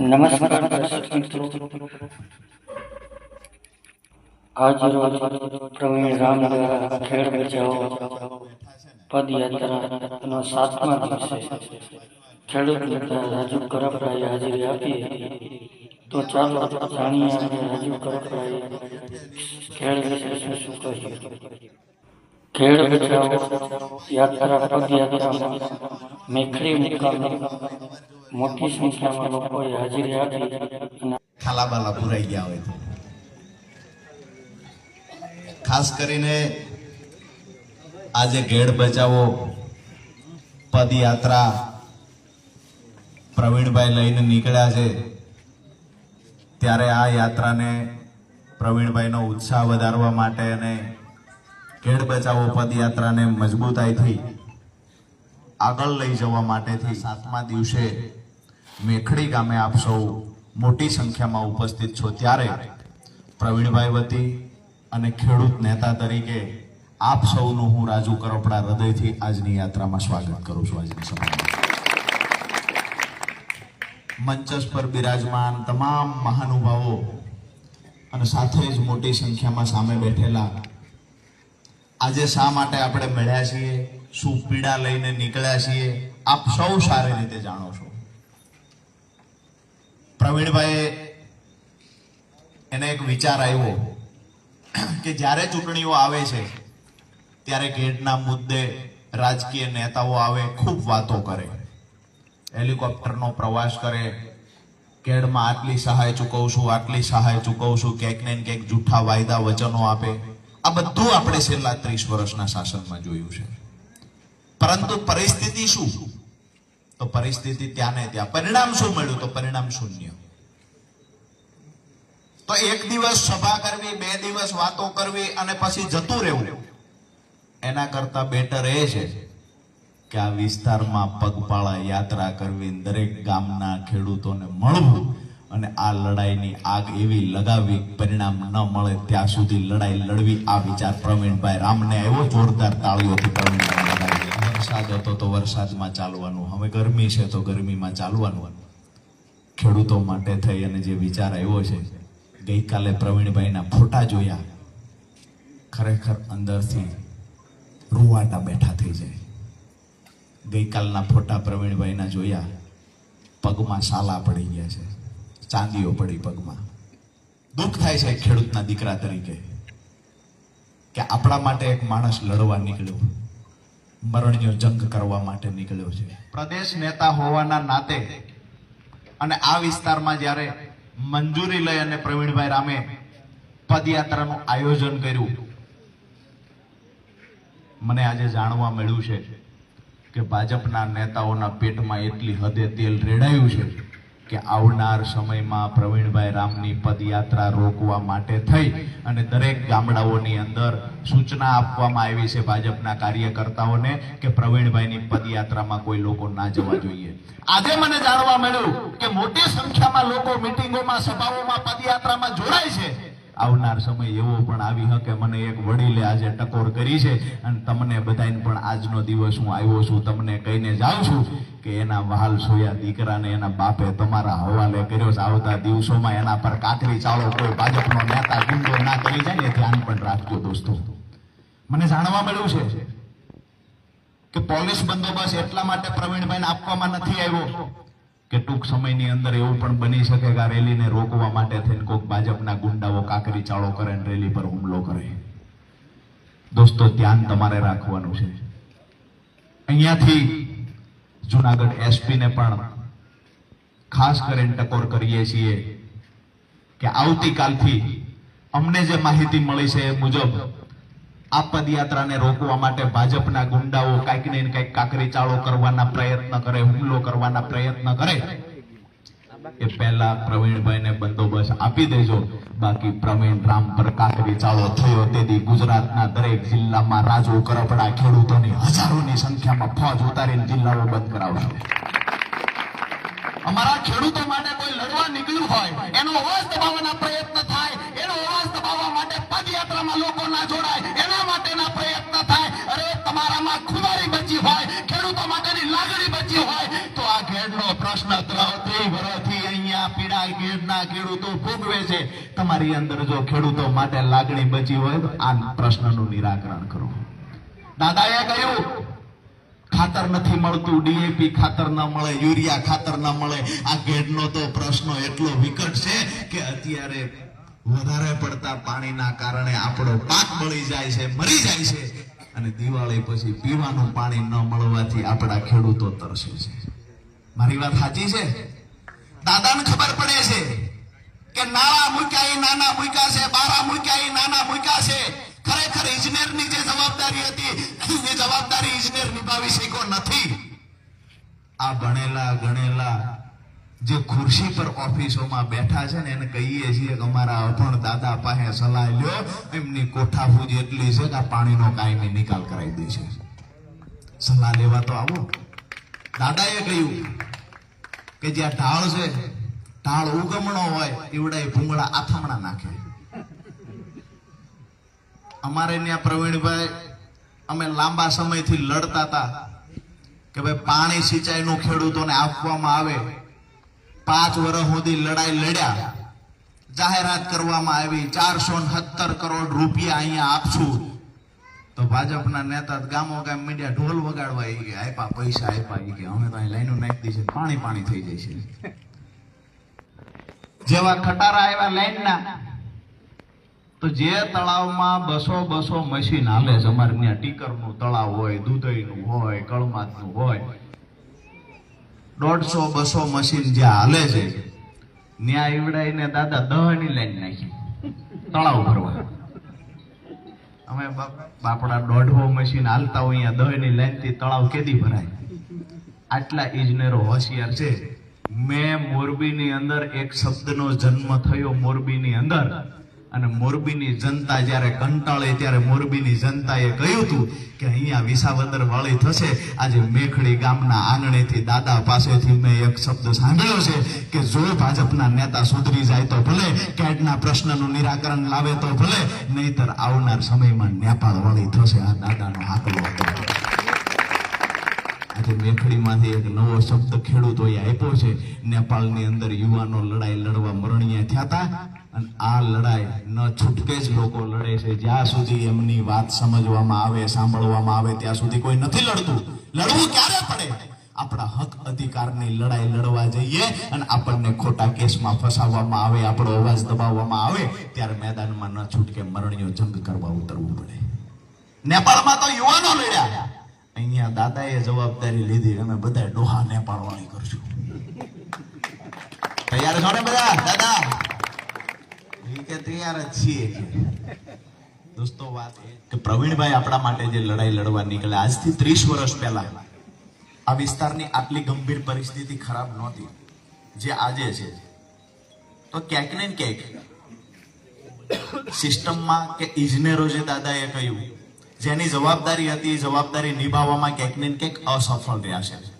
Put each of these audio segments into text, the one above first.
નમસ્કાર દર્શક મિત્રો આજ રોજ પ્રવીણ રામ દ્વારા ખેડ બચાવો પદયાત્રાનો સાતમા દિવસે ખેડૂત નેતા રાજુ કરપરાએ હાજરી આપી હતી. તો ચાલો જાણીએ અને રાજુ કરપરાએ ખેડ વિશે શું શું કહ્યું ખેડ બચાવો યાત્રા પદયાત્રામાં મેખરી મુકામે મોટી સંખ્યામાં લોકોએ હાજરી ખાલાબાલા પુરાઈ ગયા હોય તો. ખાસ કરીને આજે ઘેડ બચાવો પદયાત્રા પ્રવીણભાઈ લઈને નીકળ્યા છે. ત્યારે આ યાત્રાને પ્રવીણભાઈનો ઉત્સાહ વધારવા માટે અને ઘેડ બચાવો પદયાત્રાને મજબૂતાઈથી આગળ લઈ જવા માટેથી સાતમા દિવસે મેખડી ગામે આપ સૌ મોટી સંખ્યામાં ઉપસ્થિત છો. ત્યારે પ્રવીણભાઈ વતી અને ખેડૂત નેતા તરીકે આપ સૌનું હું રાજુ કરોપડા હૃદયથી આજની યાત્રામાં સ્વાગત કરું છું આજની સભામાં મંચસ પર બિરાજમાન તમામ મહાનુભાવો અને સાથે જ મોટી સંખ્યામાં સામે બેઠેલા આજે શા માટે આપણે મળ્યા છીએ? શું પીડા લઈને નીકળ્યા છીએ? આપ સૌ સારી રીતે જાણો છો. પ્રવીણભાઈ એને એક વિચાર આવ્યો કે જ્યારે ચૂંટણીઓ આવે છે, ત્યારે ગેટના મુદ્દે રાજકીય નેતાઓ આવે, ખૂબ વાતો કરે. હેલિકોપ્ટરનો પ્રવાસ કરે. કેડમાં આટલી સહાય ચૂકવશું, આટલી સહાય ચૂકવશું, ક્યાંક ને ક્યાંક જૂઠા વાયદા વચનો આપે. આ બધું આપણે છેલ્લા ત્રીસ વર્ષના શાસનમાં જોયું છે. પરંતુ પરિસ્થિતિ શું? તો પરિસ્થિતિ ત્યાં ને ત્યાં. પરિણામ શું મળ્યું? તો પરિણામ શૂન્ય. તો એક દિવસ સભા કરવી, બે દિવસ વાતો કરવી અને પછી જતું રહેવું. એના કરતા બેટર એ છે કે આ વિસ્તારમાં પગપાળા યાત્રા કરવી, દરેક ગામના ખેડૂતોને મળવું અને આ લડાઈની આગ એવી લગાવી પરિણામ ન મળે ત્યાં સુધી લડાઈ લડવી આ વિચાર પ્રવીણભાઈ રામને આવ્યો, જોરદાર તાળીઓથી પ્રવીણભાઈ વરસાદ હતો તો વરસાદમાં ચાલવાનું. હવે ગરમી છે તો ગરમીમાં ચાલવાનું. ખેડૂતો માટે થઈ અને જે વિચાર આવ્યો છે, ગઈકાલે પ્રવીણભાઈના ફોટા જોયા. ખરેખર અંદરથી રૂવાટા બેઠા થઈ જાય. ગઈકાલના ફોટા પ્રવીણભાઈના જોયા. પગમાં સાલા પડી ગયા છે. ચાંદીઓ પડી પગમાં. દુઃખ થાય છે ખેડૂતના દીકરા તરીકે કે આપણા માટે એક માણસ લડવા નીકળ્યો. મરણ્યો જંગ કરવા માટે નીકળ્યો છે. પ્રદેશ નેતા હોવાના નાતે અને આ વિસ્તારમાં જ્યારે મંજૂરી લઈ અને પ્રવીણભાઈ રામે પદયાત્રાનું આયોજન કર્યું, મને આજે જાણવા મળ્યું છે કે ભાજપના નેતાઓના પેટમાં એટલી હદે તેલ રેડાયું છે. કે આવનાર સમયમાં પ્રવીણભાઈ રામની પદયાત્રા રોકવા માટે થઈ અને દરેક ગામડાઓની અંદર સૂચના આપવામાં આવી છે ભાજપના કાર્યકર્તાઓને કે પ્રવીણભાઈની પદયાત્રામાં કોઈ લોકો ના જવા જોઈએ. આજે મને જાણવા મળ્યું કે મોટી સંખ્યામાં લોકો મિટિંગોમાં, સભાઓમાં, પદયાત્રામાં જોડાય છે. આવનાર સમય એવો પણ આવી શકે મને એક વડીલે આજે ટકોર કરી છે અને તમને બધાને પણ આજનો દિવસ હું આવ્યો છું, તમને કહીને જાઉં છું કે એના વહાલ સોયા દીકરાને એના બાપે તમારા હવાલે કર્યો છે. આવતા દિવસોમાં એના પર કાકરી ચાળો કોઈ ભાજપનો નેતા ગુંડો ના કરી જાય ને ધ્યાન પણ રાખજો દોસ્તો. મને જાણવા મળ્યું છે કે પોલીસ બંદોબસ્ત એટલા માટે પ્રવીણભાઈને આપવામાં નથી આવ્યો કે ટૂંક સમયની અંદર એવું પણ બની શકે કે આ રેલીને રોકવા માટે થઈને કોઈક ભાજપના ગુંડાઓ કાકરી ચાળો કરે અને રેલી પર હુમલો કરે. દોસ્તો, ધ્યાન તમારે રાખવાનું છે. અહીંયાથી જુનાગઢ એસપીને પણ ખાસ કરીને ટકોર કરીએ છીએ કે આવતીકાલથી અમને જે માહિતી મળી છે એ મુજબ આ પદયાત્રાને રોકવા માટે ભાજપના ગુંડાઓ કાંઈક ને કાંઈક કાકરી ચાળો કરવાના પ્રયત્ન કરે, હુમલો કરવાના પ્રયત્ન કરે. એ પહેલા પ્રવીણભાઈને બંદોબસ્ત આપી દેજો. બાકી પ્રવીણ રામ પર કાકરી ચાળો થયો તેથી ગુજરાતના દરેક જિલ્લામાં રાજુ, કરપડા, ખેડૂતોની હજારોની સંખ્યામાં ફોજ ઉતારીને જિલ્લાઓ બંધ કરાવશે. અમારા ખેડૂતો માટે કોઈ લડવા નીકળ્યું હોય, એનો અવાજ દબાવવાના પ્રયત્ન થાય, એનો અવાજ દબાવવા માટે પદયાત્રામાં લોકો ના જોડાય, એના માટેના પ્રયત્ન થાય. અરે, તમારામાં ખુમારી બચી હોય, ખેડૂતો માટેની લાગણી બચી હોય, તો આ ઘેડનો પ્રશ્ન ત્રણ વર્ષથી અહીંયા ગેડના ખેડૂતો ભોગવે છે. તમારી અંદર જો ખેડૂતો માટે લાગણી બચી હોય, તો આ પ્રશ્નનું નિરાકરણ કરો. દાદાએ કહ્યું, ખાતર નથી મળતું ડીએપી ખાતર ન મળે, યુરિયા ખાતર ન મળે. આ ઘેડનો તો પ્રશ્ન એટલો વિકટ છે કે અત્યારે વધારે પડતા પાણીના કારણે આપણો પાક બળી જાય છે, મરી જાય છે અને દિવાળી પછી પીવાનું પાણી ન મળવાથી આપણા ખેડૂતો તરસે છે. મારી વાત સાચી છે? દાદાને ખબર પડે છે કે નાળા મૂક્યા એ નાના મૂક્યા છે, બારા મૂક્યા એ નાના મૂક્યા છે. ખરેખર ઇજનેરની જે જવાબદારી હતી, એ જવાબદારી ઇજનેર નિભાવી શક્યો નથી. આ ભણેલા ગણેલા જે ખુરશી પર ઓફિસોમાં બેઠા છે ને એને કહીએ છીએ કે અમારા અભણ દાદા પાસે સલાહ લ્યો, એમની કોઠાફૂજ એટલી છે કે આ પાણીનો કાયમી નિકાલ કરાવી દે છે. સલાહ લેવા તો આવો. દાદાએ કહ્યું કે જ્યાં ઢાળ છે, ઢાળ ઉગમણો હોય એવડા ભૂંગળા આથમણા નાખે. અમારે ત્યાં પ્રવીણભાઈ, અમે લાંબા સમયથી લડતા હતા કે ભાઈ પાણી સિંચાઈનું ખેડૂતોને આપવામાં આવે પાંચ વર્ષ સુધી લડાઈ લડ્યા. જાહેરાત કરવામાં આવી, ચારસો સત્તર કરોડ રૂપિયા અહીંયા આપશું. તો ભાજપના નેતા ગામો ગામ મીડિયા ઢોલ વગાડવા આવી ગયા. આપ્યા પૈસા આપ્યા ગયા. અમે તો અહીં લાઈનો નાખી દઈ પાણી પાણી થઈ જાય છે. જેવા ખટારા આવ્યા લાઈનના, તો જે તળાવમાં બસો બસો મશીન હાલે છે, અમારે ત્યાં ટીકરનું તળાવ હોય, દૂધઈનું હોય, કળમાતનું હોય દોઢસો, બસો મશીન જ્યાં હાલે છે ત્યાં ઈવડાઈને દાદા દહની લાઈન નાખી. તળાવ ભરવા. અમે બાપ- બાપડા દોઢસો મશીન હાલતા હોય અહીંયા દહની લાઈનથી તળાવ કેદી ભરાય? આટલા ઇજનેરો હોશિયાર છે. મેં મોરબીની અંદર એક શબ્દનો જન્મ થયો મોરબીની અંદર. અને મોરબીની જનતા જ્યારે કંટાળે ત્યારે મોરબીની જનતાએ કહ્યું હતું કે અહીંયા વિસાવદર વાળી થશે. આજે મેખડી ગામના આંગણેથી દાદા પાસેથી મેં એક શબ્દ સાંભળ્યો છે કે જો ભાજપના નેતા સુધરી જાય તો ભલે, કેડના પ્રશ્નનું નિરાકરણ લાવે તો ભલે, નહીતર આવનાર સમયમાં નેપાળ વાળી થશે. આ દાદાનો આંકડો હતો. આજે મેખડીમાંથી એક નવો શબ્દ ખેડૂતોએ આપ્યો છે. નેપાળની અંદર યુવાનો લડાઈ લડવા મરણીયા થયા હતા અને આ લડાઈ ન છૂટકે જ લોકો લડે છે. જ્યાં સુધી એમની વાત સમજવામાં આવે, સાંભળવામાં આવે, ત્યાં સુધી કોઈ નથી લડતું. લડવું ક્યારે પડે? આપણા હક અધિકારની લડાઈ લડવા જઈએ અને આપણને ખોટા કેસમાં ફસાવવામાં આવે, આપણો અવાજ દબાવવામાં આવે, ત્યારે મેદાનમાં ન છૂટકે મરણીયો જંગ કરવા ઉતરવું પડે. નેપાળમાં તો યુવાનો લડ્યા. અહીંયા દાદાએ જવાબદારી લીધી, અમે બધા ડોહા ને પાડવાની કરશું. તૈયાર છો ને બધા? દાદા? કે તૈયાર જ છીએ દોસ્તો, વાત એ કે પ્રવીણભાઈ આપણા માટે જે લડાઈ લડવા નીકળ્યા આજથી ત્રીસ વર્ષ પહેલા આ વિસ્તારની આટલી ગંભીર પરિસ્થિતિ ખરાબ નહોતી, જે આજે છે. તો ક્યાંક ને ક્યાંક સિસ્ટમમાં કે ઇજનેરો જે દાદાએ કહ્યું જેની જવાબદારી હતી જવાબદારી નિભાવવામાં ક્યાંક ને ક્યાંક અસફળ રહ્યા છે.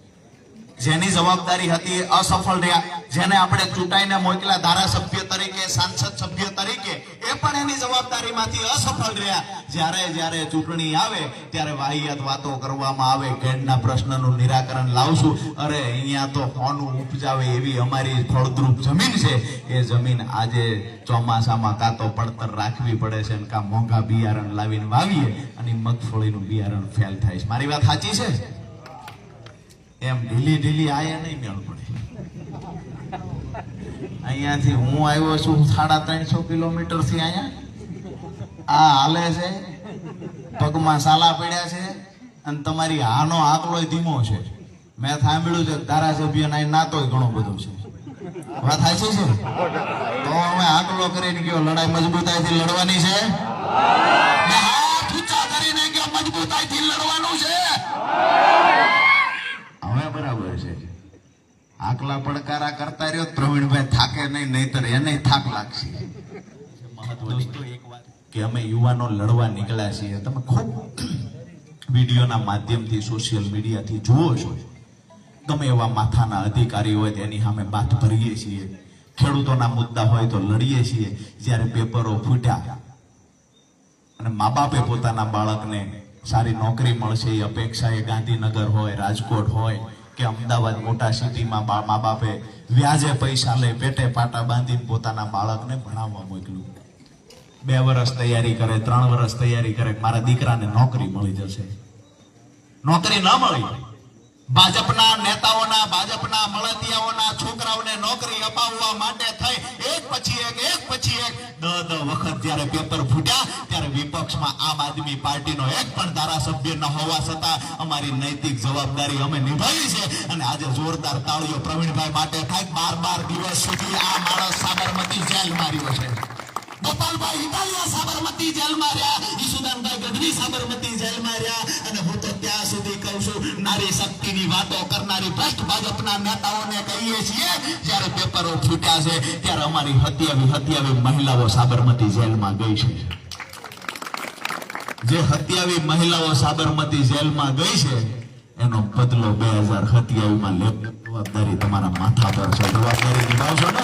જેની જવાબદારી હતી અસફળ રહ્યા. જેને આપણે ચૂંટાઈને મોકલ્યા ધારાસભ્ય તરીકે, સાંસદ સભ્ય તરીકે એ પણ એની જવાબદારીમાંથી અસફળ રહ્યા. જ્યારે જ્યારે ચૂંટણી આવે, ત્યારે વાહિયાત વાતો કરવામાં આવે કેડના પ્રશ્નનું નિરાકરણ લાવશું. અરે, અહીંયા તો હોનું ઉપજાવે એવી અમારી ફળદ્રુપ જમીન છે. એ જમીન આજે ચોમાસામાં કાં તો પડતર રાખવી પડે છે કાં મોંઘા બિયારણ લાવીને વાવીએ અને મગફળીનું બિયારણ ફેલ થાય છે. મારી વાત સાચી છે? એમ ઢીલી ઢીલી આયા નહીં મેળ પડે. અહીંયાથી હું આવ્યો છું સાડા ત્રણસો કિલોમીટરથી અહીંયા. આ હાલે છે. પગમાં સાલા પડ્યા છે અને તમારી હાનો આકલો ધીમો છે. મેં સાંભળ્યું છે ધારાસભ્ય ના નાતો ઘણો બધો છે. વાત થાય છે? તો અમે આકલો કરીને ગયો લડાઈ મજબૂતાઈથી લડવાની છે? મજબૂતાઈથી લડવાનું છે? આકલા પડકારા કરતા રહ્યો, પ્રવીણભાઈ થાકે નહીં, નહીતર એને થાક લાગશે. કે અમે યુવાનો લડવા નીકળ્યા છીએ. તમે ખૂબ વિડીયોના માધ્યમથી, સોશિયલ મીડિયાથી જુઓ છો. ગમે એવા માથાના અધિકારી હોય, તેની સામે વાત ભરીએ છીએ. ખેડૂતોના મુદ્દા હોય તો લડીએ છીએ. જ્યારે પેપરો ફૂટ્યા અને મા બાપે પોતાના બાળકને સારી નોકરી મળશે, એ અપેક્ષા એ ગાંધીનગર હોય, રાજકોટ હોય કે અમદાવાદ મોટા સિટીમાં મા બાપે વ્યાજે પૈસા લે, પેટે પાટા બાંધીને પોતાના બાળકને ભણાવવા મોકલ્યું બે વર્ષ તૈયારી કરે, ત્રણ વર્ષ તૈયારી કરે મારા દીકરાને નોકરી મળી જશે. નોકરી ન મળી. ભાજપના નેતાઓના, ભાજપના મળતિયાઓના છોકરાઓને નોકરી અપાવવા માટે થઈ. એક પછી એક એક પછી એક. દહ દહ વખત જ્યારે પેપર ફૂટ્યા, ત્યારે વિપક્ષમાં આમ આદમી પાર્ટીનો એક પણ ધારાસભ્ય ન હોવા છતાં અમારી નૈતિક જવાબદારી અમે નિભાવી છે. અને આજે જોરદાર તાળીઓ પ્રવીણભાઈ માટે થાય. બાર બાર દિવસ સુધી આ માણસ સાબરમતી જેલ માર્યો છે. ગોપાલભાઈ ઇટાલિયા સાબરમતી જેલમાં રહ્યા ઈસુદાનભાઈ ગઢવી સાબરમતી જેલમાં રહ્યા અને ત્યાં સુધી કહું છું, નારી શક્તિની વાતો કરનારી ભ્રષ્ટ ભાજપના નેતાઓને કહીએ છીએ, જ્યારે પેપરો ફૂટ્યા છે, ત્યારે અમારી હત્યાવી હત્યાવી મહિલાઓ સાબરમતી જેલમાં ગઈ છે. જે હત્યાવી મહિલાઓ સાબરમતી જેલમાં ગઈ છે, એનો બદલો બે હજાર સત્યાવીસમાં જવાબદારી તમારા માથા પર છે. જવાબદારી નિભાવશો ને?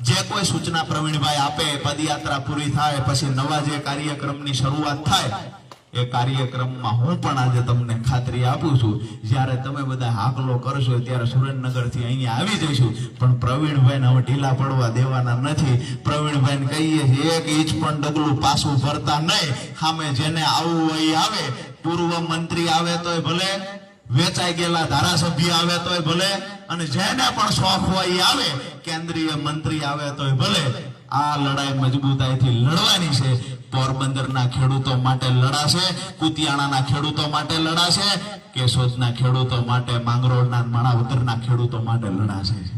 જે કોઈ સૂચના પ્રવીણભાઈ આપે, પદયાત્રા પૂરી થાય, પછી નવા જે કાર્યક્રમની શરૂઆત થાય એ કાર્યક્રમમાં હું પણ આજે તમને ખાતરી આપું છું. જ્યારે તમે બધા હાકલો કરશો ત્યારે સુરેન્દ્રનગરથી અહીંયા આવી જઈશું. પણ પ્રવીણભાઈને હવે ઢીલા પડવા દેવાના નથી. પ્રવીણભાઈને કહીએ છીએ, એક ઈચ પણ ડગલું પાછું ભરતા નહીં. સામે જેને આવવું હોય આવે. પૂર્વ મંત્રી આવે તોય ભલે. વેચાઈ ગયેલા ધારાસભ્ય આવે તોય ભલે. અને જેને પણ શોખ હોય આવે. કેન્દ્રીય મંત્રી આવે તોય ભલે. આ લડાઈ મજબૂતાઈથી લડવાની છે. પોરબંદરના ખેડૂતો માટે લડાશે, કુતિયાણાના ખેડૂતો માટે લડાશે, કેશોદના ખેડૂતો માટે, માંગરોળના માણાવદરના ખેડૂતો માટે લડાશે.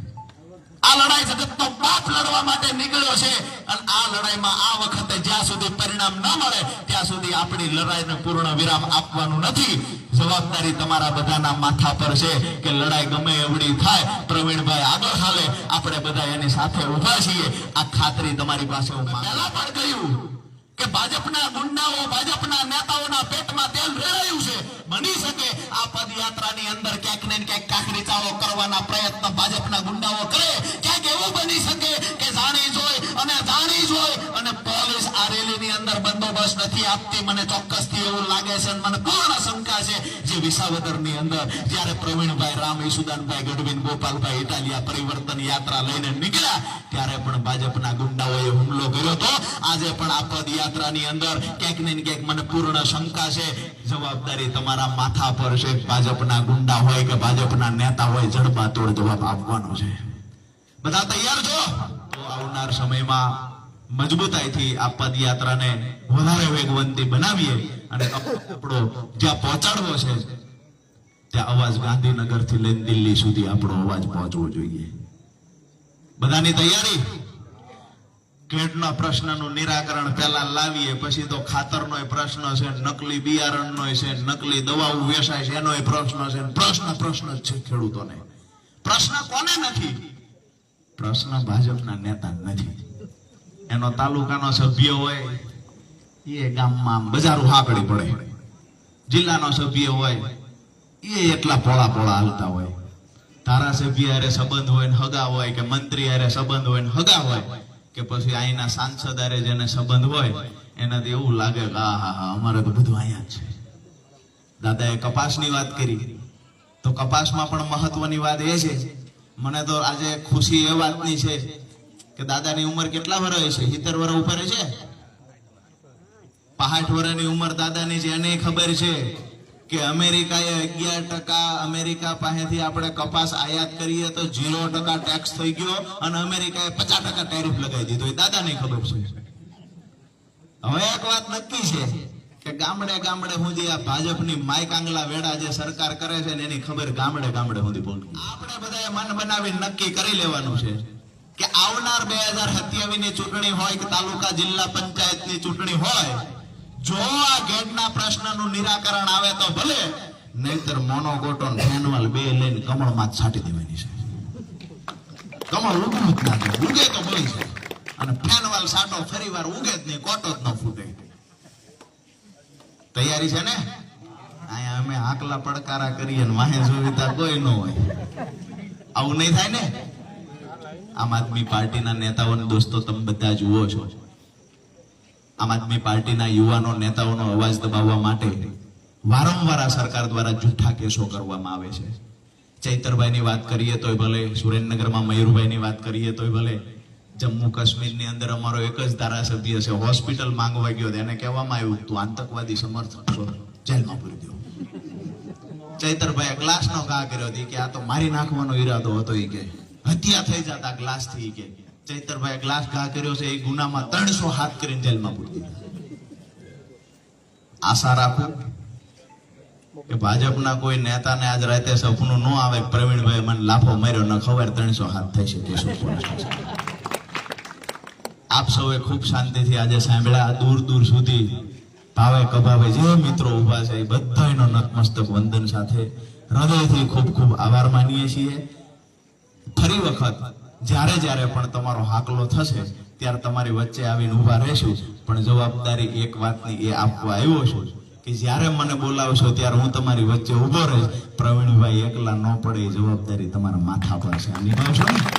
આ લડાઈ જગતનો બાપ લડવા માટે નીકળ્યો છે. અને આ લડાઈમાં આ વખતે જ્યાં સુધી પરિણામ ન મળે, ત્યાં સુધી આપણી લડાઈને પૂર્ણ વિરામ આપવાનું નથી. જવાબદારી તમારા બધાના માથા પર છે કે લડાઈ ગમે એવડી થાય, પ્રવીણભાઈ આગળ હાલે, આપણે બધા એની સાથે ઊભા છીએ. આ ખાતરી તમારી પાસે હું પણ કહ્યું કે ભાજપના ગુંડાઓ, ભાજપના નેતાઓના પેટમાં તેલ રેડાયું છે. બની શકે આ પદયાત્રાની અંદર ક્યાંક ને ક્યાંક ચાળો કરવાના પ્રયત્ન ભાજપના ગુંડાઓ કરે. ક્યાંક એવું બની શકે કે જાણી જોઈ અને જાણી જોઈ અને પોલીસ આ રેલીની અંદર બંદોબસ્ત નથી આપતી. મને ચોક્કસથી એવું લાગે છે મને પૂર્ણ શંકા છે જે વિસાવદરની અંદર જ્યારે પ્રવીણભાઈ રામ, ઈસુદાનભાઈ ગઢવીન ગોપાલભાઈ ઇટાલિયા પરિવર્તન યાત્રા લઈને નીકળ્યા, ત્યારે પણ ભાજપના ગુંડાઓએ હુમલો કર્યો હતો. આજે પણ આ પદયાત્રાની અંદર ક્યાંક ને ક્યાંક મને પૂર્ણ શંકા છે. જવાબદારી તમારા માથા પર છે. ભાજપના ગુંડા હોય કે ભાજપના નેતા હોય, જડબાતોડ જવાબ આપવાનો છે. બધા તૈયાર છો? તો આવનાર સમયમાં મજબૂતાઈથી આ પદયાત્રાને વધારે વેગવંતી બનાવીએ અને આપણો જ્યાં પહોંચાડવો છે, ત્યાં અવાજ ગાંધીનગરથી લઈને દિલ્હી સુધી આપણો અવાજ પહોંચવો જોઈએ. બધાની તૈયારી? કેટના પ્રશ્નનું નિરાકરણ પહેલા લાવીએ, પછી તો ખાતરનો પ્રશ્ન છે, નકલી બિયારણનો છે, નકલી દવાઓ વેચાય છે, એનો પ્રશ્ન છે પ્રશ્ન પ્રશ્ન જ છે ખેડૂતોને. પ્રશ્ન કોને નથી? પ્રશ્ન ભાજપના નેતા નથી. એનો તાલુકાનો સભ્ય હોય, એ ગામમાં બજારું હાકડી પડે. જિલ્લાનો સભ્ય હોય, એ એટલા પોળા પોળા હાલતા હોય. ધારાસભ્ય અરે સંબંધ હોય ને હગા હોય, કે મંત્રી અરે સંબંધ હોય ને હગા હોય. કે પછી અહીંના સાંસદ હારે જેને સંબંધ હોય એનાથી એવું લાગે કે, આ, હા હા, અમારે તો બધું અહીંયા છે. દાદાએ કપાસની વાત કરી. તો કપાસમાં પણ મહત્વની વાત એ છે, મને તો આજે ખુશી એ વાતની છે કે દાદાની ઉંમર કેટલા વર્ષ છે? સિત્તેર વર્ષ ઉપર છે? પાંઠ વર્ષની ઉંમર દાદાની છે, એને ખબર છે. કે અમેરિકાએ અગિયાર ટકા અમેરિકા પાસેથી આપણે કપાસ આયાત કરીએ તો ઝીરો ટકા ટેક્સ થઈ ગયો અને અમેરિકાએ પચાસ ટકા ટેરિફ લગાવી દીધો. એ દાદાને ખબર છે. હવે એક વાત નક્કી છે કે ગામડે ગામડે સુધી આ ભાજપની માઇક આંગલા વેડા જે સરકાર કરે છે ને એની ખબર ગામડે ગામડે સુધી પહોંચી. આપણે બધાએ મન બનાવી નક્કી કરી લેવાનું છે કે આવનાર બે હજાર સત્યાવીસની ચૂંટણી હોય કે તાલુકા જિલ્લા પંચાયતની ચૂંટણી હોય જો આ ગેટના પ્રશ્નનું નિરાકરણ આવે તો ભલે, નહીતર મોનોકોટોન ફેનવાલ બે લઈને કમળમાં છાંટી દેવાની છે. કમળ ઉગવું જ ના. ઉગે તો બળી છે, અને ફેનવાલ સાટો ફરી વાર ઉગે જ નહીં, કોટો જ ન ફૂટે. તૈયારી છે ને? અહીંયા અમે આકલા પડકારા કરીએ ને વાહે સુવિધા કોઈ ન હોય. આવું નહીં થાય ને? આમ આદમી પાર્ટીના નેતાઓને દોસ્તો, તમે બધા જુઓ છો. આમ આદમી પાર્ટીના યુવાનો, નેતાઓનો અવાજ દબાવવા માટે વારંવાર આ સરકાર દ્વારા જૂઠા કેસો કરવામાં આવે છે. ચૈતરભાઈની વાત કરીએ તોય ભલે, સુરેન્દ્રનગરમાં મયુરભાઈની વાત કરીએ તોય ભલે, જમ્મુ કાશ્મીરની અંદર અમારો એક જ ધારાસભ્ય છે, હોસ્પિટલ માંગવા ગયો એને કહેવામાં આવ્યું, તું આતંકવાદી સમર્થક છો, જેલમાં પૂરી દો. ચૈતરભાઈ ગ્લાસનો ઘા કર્યો હતી. કે, આ તો મારી નાખવાનો ઈરાદો હતો. એ કે, હત્યા થઈ જતા ગ્લાસથી. કે ચૈતરભાઈએ ગ્લાસ ઘા કર્યો છે, એ ગુનામાં ત્રણસો હાથ કરીને જેલમાં પૂરી આશા રાખું કે ભાજપના કોઈ નેતાને આજ રાતે સપનું ન આવે પ્રવીણભાઈ મને લાફો માર્યો, ન ખબર ત્રણસો હાથ થઈ શકે. આપ સૌએ ખૂબ શાંતિથી આજે સાંભળ્યા. દૂર દૂર સુધી ભાવે કભાવે જે મિત્રો ઊભા છે, એ બધાનો નતમસ્તક વંદન સાથે હૃદયથી ખૂબ ખૂબ આભાર માનીએ છીએ. ફરી વખત જ્યારે જ્યારે પણ તમારો હાકલો થશે, ત્યારે તમારી વચ્ચે આવીને ઊભા રહેશું. પણ જવાબદારી એક વાતની એ આપવા આવ્યો છું કે જ્યારે મને બોલાવશો ત્યારે હું તમારી વચ્ચે ઊભો રહીશ. પ્રવીણભાઈ એકલા ન પડે એ જવાબદારી તમારા માથા પર છે. નિભાવશો ને?